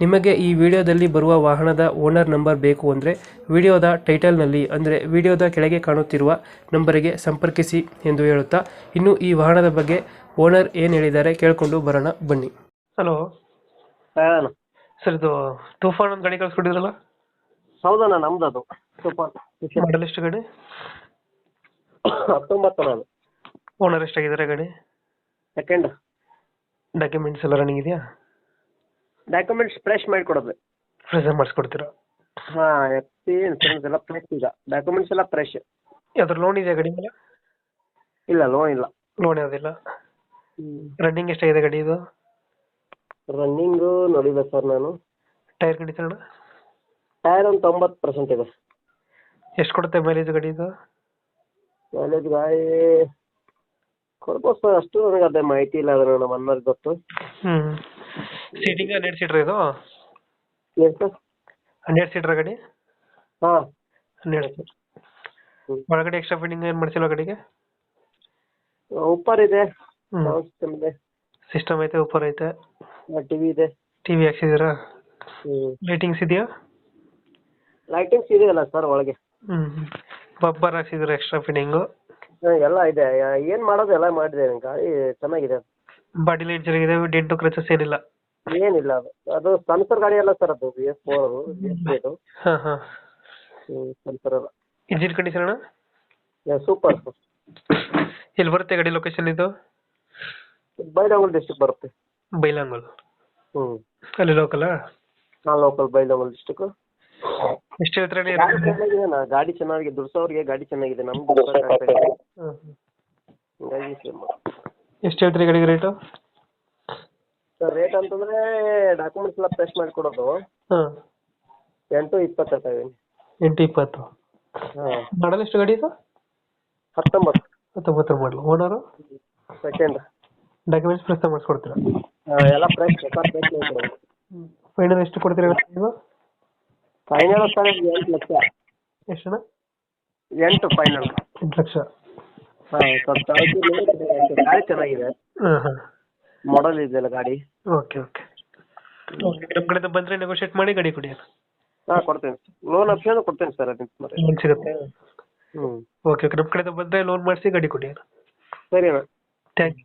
ನಿಮಗೆ ಈ ವಿಡಿಯೋದಲ್ಲಿ ಬರುವ ವಾಹನದ ಓನರ್ ನಂಬರ್ ಬೇಕು ಅಂದರೆ ವಿಡಿಯೋದ ಟೈಟಲ್ನಲ್ಲಿ ಅಂದರೆ ವಿಡಿಯೋದ ಕೆಳಗೆ ಕಾಣುತ್ತಿರುವ ನಂಬರಿಗೆ ಸಂಪರ್ಕಿಸಿ ಎಂದು ಹೇಳುತ್ತಾ ಇನ್ನು ಈ ವಾಹನದ ಬಗ್ಗೆ ಓನರ್ ಏನು ಹೇಳಿದ್ದಾರೆ ಕೇಳಿಕೊಂಡು ಬರೋಣ ಬನ್ನಿ. ಹಲೋ. ಹಾಂ ಸರ್ ಇದು ತೂಫಾನ್ ಒಂದು ಗಾಡಿ ಕಳಿಸ್ಕೊಟ್ಟಿದ್ರಲ್ಲ? ಹೌದಣ್ಣ ನಮ್ದು ಅದು ಸೂಪರ್ ಮಾಡಲ್ ಎಷ್ಟು ಗಾಡಿ? ಹತ್ತೊಂಬತ್ತು ನಾನು ಓನರ್ ಎಷ್ಟಾಗಿದ್ದಾರೆ ಗಾಡಿ? ಸೆಕೆಂಡ್ ಡಾಕ್ಯುಮೆಂಟ್ಸ್ ಎಲ್ಲ ರನ್ನಿಂಗ್ ಇದೆಯಾ? ಡಾಕ್ಯುಮೆಂಟ್ಸ್ ಫ್ರೆಶ್ ಮಾಡಿಕೊಡೋದು. ಫ್ರೆಶ್ ಮಾಡಿಸ್ಕೊಡ್ತೀರಾ? ಹಾಂ ಎಫ್ ಸಿ ಇನ್ಸೂರೆನ್ಸ್ ಎಲ್ಲ ಫ್ರೆಶ್ ಈಗ. ಡಾಕ್ಯುಮೆಂಟ್ಸ್ ಎಲ್ಲ ಫ್ರೆಶ್ ಯಾವ್ದು ಲೋನ್ ಇದೆಯಾ ಗಾಡಿ ಮೇಲೆ? ಇಲ್ಲ ಲೋನ್ ಇಲ್ಲ. ಲೋನ್ ಯಾವುದಿಲ್ಲ ರನ್ನಿಂಗ್ ಎಷ್ಟಾಗಿದೆ ಗಡಿ ಇದು? ರನ್ನಿಂಗು ನೋಡಿದೆ ಸರ್ ನಾನು. ಟೈರ್ ಕಂಡೀಷನ್ ಟೈರ್ ಒಂದು ತೊಂಬತ್ತು ಪರ್ಸೆಂಟ್ ಇದೆ. ಎಷ್ಟು ಕೊಡುತ್ತೆ ಮೈಲೇಜ್ ಗಡಿ ಇದು? ಮೈಲೇಜ್ ಗಾಡಿ ಕೊಡ್ಬೋದು ಸರ್ ಅಷ್ಟು ನನಗೆ ಅದೇ ಮಾಹಿತಿ ಇಲ್ಲ ಅದರ ನಮ್ಮ ಗೊತ್ತು. ಹ್ಞೂ ಸೀಟಿಂಗ್ ಹನ್ನೆರಡು ಸೀಟ್ರ್ ಇದು? ಏನು ಹನ್ನೆರಡು ಸೀಟರ್ ಗಾಡಿ? ಹಾಂ. ಹನ್ನೆರಡು ಸೀಟ್ ಒಳಗಡೆ ಎಕ್ಸ್ಟ್ರಾ ಫಿಟ್ಟಿಂಗ್ ಏನು ಮಾಡಿಸಿಲ್ಲ ಗಾಡಿಗೆ? ಉಪ್ಪರ್ ಇದೆ. ಸಿಸ್ಟಮ್ ಇದೆ. ಸಿಸ್ಟಮ್ ಐತೆ ಉಪ್ಪರ್ ಐತೆ. ಟಿವಿ ಇದೆ. ಟಿವಿ ವಿ ಹಾಕ್ಸಿದ್ದೀರಾ ಹ್ಞೂ ಲೈಟಿಂಗ್ಸ್ ಇದೆಯಾ? ಲೈಟಿಂಗ್ಸ್ ಇದೆಯಲ್ಲ ಸರ್ ಒಳಗೆ. ಹ್ಮ್ ಬಬ್ಬರ್ ಹಾಕ್ಸಿದ್ದೀರಾ ಎಕ್ಸ್ಟ್ರಾ ಫಿಟ್ಟಿಂಗು ಹಾ, ಎಲ್ಲ ಇದೆ. ಯಾ- ಏನ್ ಮಾಡೋದು ಎಲ್ಲ ಮಾಡಿದೆ ಗಾಡಿ. ಚೆನ್ನಾಗಿದೆ. ಬಾಡಿ ಲೈಟ್ ಇದೆ ಡೆಂಟು ಕ್ರಚಸ್ ಏನಿಲ್ಲ. ಏನಿಲ್ಲ ಅದು ಅದು ಸ್ಪನ್ಸರ್ ಗಾಡಿ ಅಲ್ಲ ಸರ್ ಅದು B S four B S ಹಾಂ ಹಾಂ. ಅಲ್ಲ ಇಂಜಿನ್ ಕಂಡೀಷನ್ ಅಣ್ಣ? ಸೂಪರ್ ಎಲ್ಲಿ ಬರುತ್ತೆ ಗಾಡಿ ಲೊಕೇಶನ್ ಇದು? ಬೈಲಹೊಂಗಲ ಡಿಸ್ಟಿಕ್ ಬರುತ್ತೆ. ಬೈಲಾಂಗಲ್ ಹ್ಮ್. ಅಲ್ಲಿ ಲೋಕಲ್ ಹಾಂ ಲೋಕಲ್ ಬೈಲಹೊಂಗಲ ಡಿಸ್ಟಿಕ್ ಎಷ್ಟು ಹೇಳ್ತಾರೆ ಗಾಡಿ ಚೆನ್ನಾಗಿದೆ ನಾ ಗಾಡಿ ಚೆನ್ನಾಗಿದೆ ದುಡ್ಸೋರಿಗೆ ಗಾಡಿ ಚೆನ್ನಾಗಿದೆ ನಮ್ಗೆ ದುಡ್ಸೋಕ್ಕಾಗ್ತಾ ಇಲ್ಲ. ಹಾಂ ಹಿಂಗಾಗಿ ಎಷ್ಟು ಹೇಳ್ತೀರಿ ಗಾಡಿಗೆ ರೇಟು ಸರ್ ರೇಟ್ ಅಂತಂದ್ರೆ ಡಾಕ್ಯುಮೆಂಟ್ಸ್ ಎಲ್ಲ ಪ್ರೆಸ್ ಮಾಡಿಕೊಡೋದು ಹಾಂ. ಎಂಟು ಇಪ್ಪತ್ತು ಅಂತ ಎಂಟು ಇಪ್ಪತ್ತು. ಹಾಂ. ಮಾಡಲ್ ಎಷ್ಟು ಗಾಡಿ ಇದು? ಹತ್ತೊಂಬತ್ತು. ಹತ್ತೊಂಬತ್ತರ ಮಾಡಲು ಓನರು ಸೆಕೆಂಡ್ ಡಾಕ್ಯುಮೆಂಟ್ಸ್ ಪ್ರೆಸ್ ಮಾಡಿಸ್ಕೊಡ್ತೀರಾ? ಎಲ್ಲ ಫ್ರೆಶ್ ಫ್ರೆಶ್ ಫೈನಲ್ ಎಷ್ಟು ಕೊಡ್ತೀರಾ ನೀವು? ಫೈನಲ್ ಸರ್ ಎಂಟು ಲಕ್ಷ. ಎಷ್ಟಣ್ಣ ಎಂಟು ಫೈನಲ್ ಎಂಟು ಲಕ್ಷ. ಸ್ವಲ್ಪ ಇದೆ. ಗಾಡಿ ಚೆನ್ನಾಗಿದೆ. ಹಾಂ ಹಾಂ. ಮಾಡಲ್ ಇದೆಯಲ್ಲ ಗಾಡಿ? Okay okay. ಓಕೆ ನಮ್ಮ ಕಡೆಯಿಂದ ಬಂದ್ರೆ ನೆಗೋಷಿಯೇಟ್ ಮಾಡಿ ಗಾಡಿ ಕೊಡಿ ಹಾ ಕೊಡ್ತೇನೆ. ಲೋನ್ ಆಪ್ಷನ್ ಕೊಡ್ತೇನೆ ಸರ್ ಅದಕ್ಕೆ ಮತ್ತೆ ಲೋನ್ ಸಿಗುತ್ತೆ. ಹ್ಞೂ ಓಕೆ ಓಕೆ. ನಮ್ಮ ಕಡೆಯಿಂದ ಬಂದರೆ ಲೋನ್ ಮಾಡಿಸಿ ಗಾಡಿ ಕೊಡಿ ಸರಿ ಅಣ್ಣ. Thank you